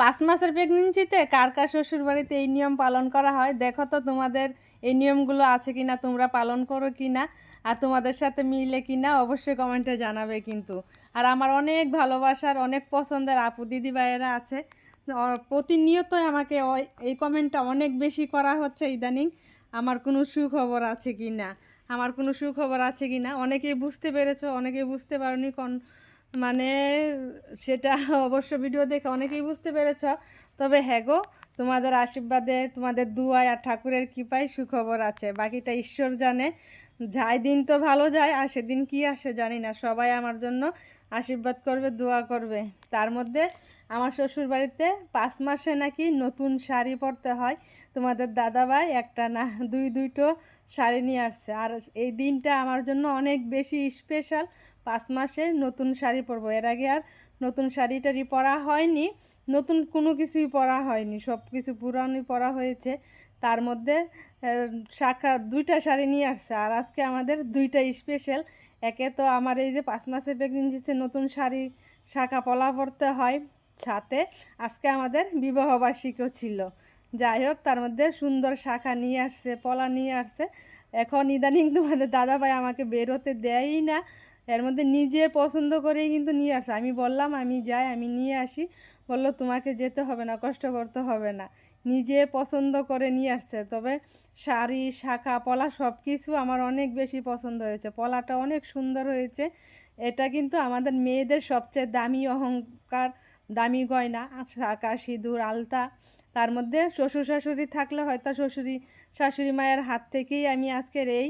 পাঁচ মাসের প্রেগনেন্সিতে কার কার শ্বশুর বাড়িতে এই নিয়ম পালন করা হয়? দেখো তো তোমাদের এই নিয়মগুলো আছে কি না তোমরা পালন করো কি না আর তোমাদের সাথে মিলে কি না অবশ্যই কমেন্টে জানাবে কিন্তু। আর আমার অনেক ভালোবাসার, অনেক পছন্দের আপু দিদি ভাইয়েরা আছে। প্রতিনিয়তই আমাকে এই কমেন্টটা অনেক বেশি করা হচ্ছে ইদানিং। আমার কোনো সুখবর আছে কি না আমার কোনো সুখবর আছে কি না অনেকেই বুঝতে পেরেছ, অনেকেই বুঝতে পারোনি কোন মানে সেটা অবশ্য ভিডিও দেখে অনেকেই বুঝতে পেরেছ। তবে হ্যাঁ গো, তোমাদের আশীর্বাদে, তোমাদের দুয়ায় আর ঠাকুরের কৃপায় সুখবর আছে। বাকিটা ঈশ্বর জানে। যায় দিন তো ভালো যায়, আর সেদিন কি আসে জানি না। সবাই আমার জন্য আশীর্বাদ করবে, দোয়া করবে। তার মধ্যে আমার শ্বশুর বাড়িতে পাঁচ মাসে নাকি নতুন শাড়ি পরতে হয়। তোমাদের দাদাভাই একটা না, দুই দুইটো শাড়ি নিয়ে আসছে। আর এই দিনটা আমার জন্য অনেক বেশি স্পেশাল পাঁচ মাসে নতুন শাড়ি পরবো। এর আগে আর নতুন শাড়ি টাড়ি পরা হয়নি, নতুন কোনো কিছুই পরা হয়নি, সব কিছু পুরানি পরা হয়েছে। তার মধ্যে শাখা দুইটা শাড়ি নিয়ে আসছে, আর আজকে আমাদের দুইটা স্পেশাল একে তো আমার এই যে পাঁচ মাসের প্রেগনেন্সিতে নতুন শাড়ি শাখা পলা পরতে হয় সাথে। আজকে আমাদের বিবাহবার্ষিকও ছিল। যাই হোক, তার মধ্যে সুন্দর শাখা নিয়ে আসছে, পলা নিয়ে আসছে। এখন ইদানিং তোমাদের দাদাভাই আমাকে বেরোতে দেয়ই না। এর মধ্যে নিজে পছন্দ করেই কিন্তু নিয়ে আসছে। আমি বললাম, আমি যাই, আমি নিয়ে আসি। বলল, তোমাকে যেতে হবে না, কষ্ট করতে হবে না। নিজে পছন্দ করে নিয়ে আসছে। তবে শাড়ি, শাখা, পলা সব কিছু আমার অনেক বেশি পছন্দ হয়েছে। পলাটা অনেক সুন্দর হয়েছে। এটা কিন্তু আমাদের মেয়েদের সবচেয়ে দামি অহংকার, দামি গয়না, শাখা, সিঁদুর, আলতা। তার মধ্যে শ্বশুর শাশুড়ি থাকলে হয়তো শ্বশুরি, শাশুড়ি মায়ের হাত থেকেই আমি আজকের এই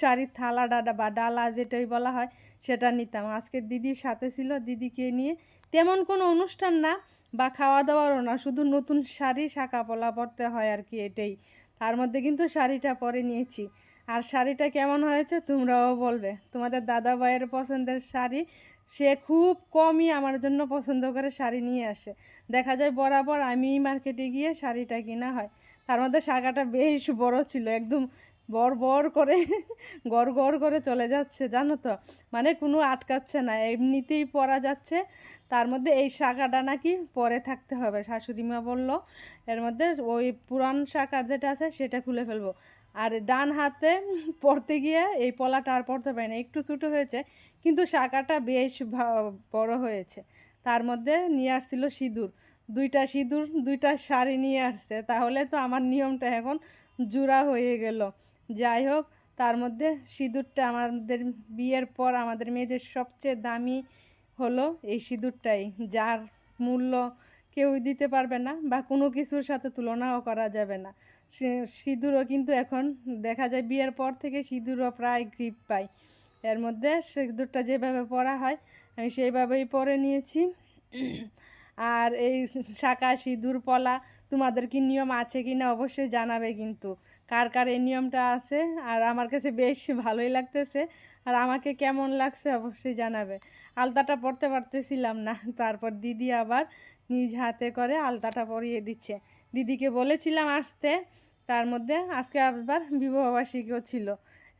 শাড়ির থালা ডাডা বা ডালা যেটাই বলা হয়, সেটা নিতাম। আজকে দিদির সাথে ছিল, দিদিকে নিয়ে তেমন কোনো অনুষ্ঠান না বা খাওয়া দাওয়ারও না, শুধু নতুন শাড়ি শাঁকা পলা পরতে হয় আর কি এটাই। তার মধ্যে কিন্তু শাড়িটা পরে নিয়েছি। আর শাড়িটা কেমন হয়েছে তোমরাও বলবে। তোমাদের দাদা ভাইয়ের পছন্দের শাড়ি, সে খুব কমই আমার জন্য পছন্দ করে শাড়ি নিয়ে আসে। দেখা যায় বরাবর আমি মার্কেটে গিয়ে শাড়িটা কিনা হয়। তার মধ্যে শাখাটা বেশ বড় ছিল, একদম বর বর করে, গড় গড় করে চলে যাচ্ছে, জানো তো? মানে কোনো আটকাচ্ছে না, এমনিতেই পরা যাচ্ছে। তার মধ্যে এই শাখাটা নাকি পরে থাকতে হবে শাশুড়ি মা বলল। এর মধ্যে ওই পুরান শাখা যেটা আছে, সেটা খুলে ফেলব। আর ডান হাতে পড়তে গিয়ে এই পলাটা আর পড়তে পারি না, একটু ছোটো হয়েছে, কিন্তু শাখাটা বেশ বড় হয়েছে। তার মধ্যে নিয়ে আসছিল সিঁদুর। দুইটা সিঁদুর, দুইটা শাড়ি নিয়ে আসছে। তাহলে তো আমার নিয়মটা এখন জোড়া হয়ে গেল। যাই হোক, তার মধ্যে সিঁদুরটা আমাদের বিয়ের পর আমাদের মেয়েদের সবচেয়ে দামি হলো এই সিঁদুরটাই। যার মূল্য কেউই দিতে পারবে না বা কোনো কিছুর সাথে তুলনাও করা যাবে না। সিঁদুরও কিন্তু এখন দেখা যায় বিয়ের পর থেকে সিঁদুরও প্রায় গ্রিপ পায় এর মধ্যে সিঁদুরটা যেভাবে পরা হয়, আমি সেইভাবেই পরে নিয়েছি। আর এই শাঁকা সিঁদুর পলা তোমাদের কি নিয়ম আছে কি না অবশ্যই জানাবে কিন্তু। কার কার এই নিয়মটা আছে? আর আমার কাছে বেশ ভালোই লাগতেছে। আর আমাকে কেমন লাগছে অবশ্যই জানাবে। আলতাটা পরতে পারতেছিলাম না, তারপর দিদি আবার নিজ হাতে করে আলতাটা পরিয়ে দিচ্ছে। দিদিকে বলেছিলাম আসতে, তার মধ্যে আজকে আবার বিবাহবার্ষিকীও ছিল।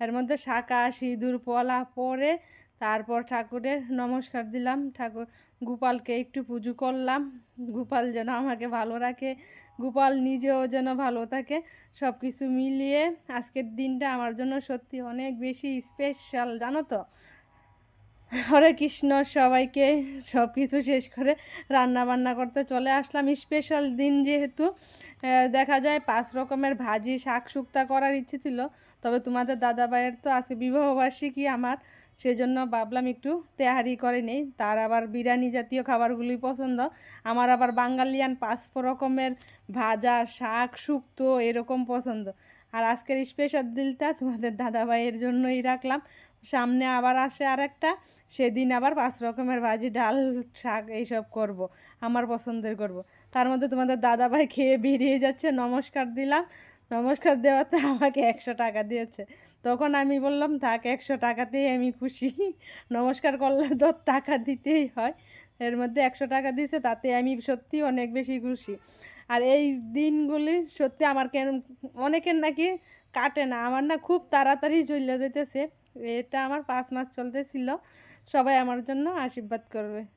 এর মধ্যে শাঁকা সিঁদুর, পলা পরে তারপর ঠাকুরের নমস্কার দিলাম। ঠাকুর গোপালকে একটু পুজো করলাম। গোপাল যেন আমাকে ভালো রাখে, গোপাল নিজেও যেন ভালো থাকে সব কিছু মিলিয়ে আজকের দিনটা আমার জন্য সত্যি অনেক বেশি স্পেশাল জানো তো? হরে কৃষ্ণ সবাইকে সব কিছু শেষ করে রান্না বান্না করতে চলে আসলাম। স্পেশাল দিন যেহেতু দেখা যায় পাঁচ রকমের ভাজি, শাক, শুক্তা করার ইচ্ছে ছিল। তবে তোমাদের দাদা ভাইয়ের তো আজকে বিবাহবার্ষিকী আমার। সেজন্য ভাবলাম একটু তেহারি করে নেই। তার আবার বিরিয়ানি জাতীয় খাবারগুলি পছন্দ। আমার আবার বাঙালিয়ান পাঁচ রকমের ভাজা, শাক শুক্তো এরকম পছন্দ। আর আজকের স্পেশাল দিলটা তোমাদের দাদা ভাইয়ের জন্যই রাখলাম। সামনে আবার আসে আর একটা সেদিন আবার পাঁচ রকমের ভাজি, ডাল, শাক এইসব করব, আমার পছন্দের করব। তার মধ্যে তোমাদের দাদা ভাই খেয়ে বেরিয়ে যাচ্ছে, নমস্কার দিলাম। নমস্কার দেওয়াতে আমাকে একশো টাকা দিয়েছে। তখন আমি বললাম, থাক, একশো টাকাতেই আমি খুশি। নমস্কার করলে তো টাকা দিতেই হয়। এর মধ্যে একশো টাকা দিয়েছে, তাতে আমি সত্যি অনেক বেশি খুশি। আর এই দিনগুলি সত্যি আমার কেন, অনেকের নাকি কাটে না। আমার না খুব তাড়াতাড়ি চলে যেতেছে। এটা আমার পাঁচ মাস চলতেছিল। সবাই আমার জন্য আশীর্বাদ করবে।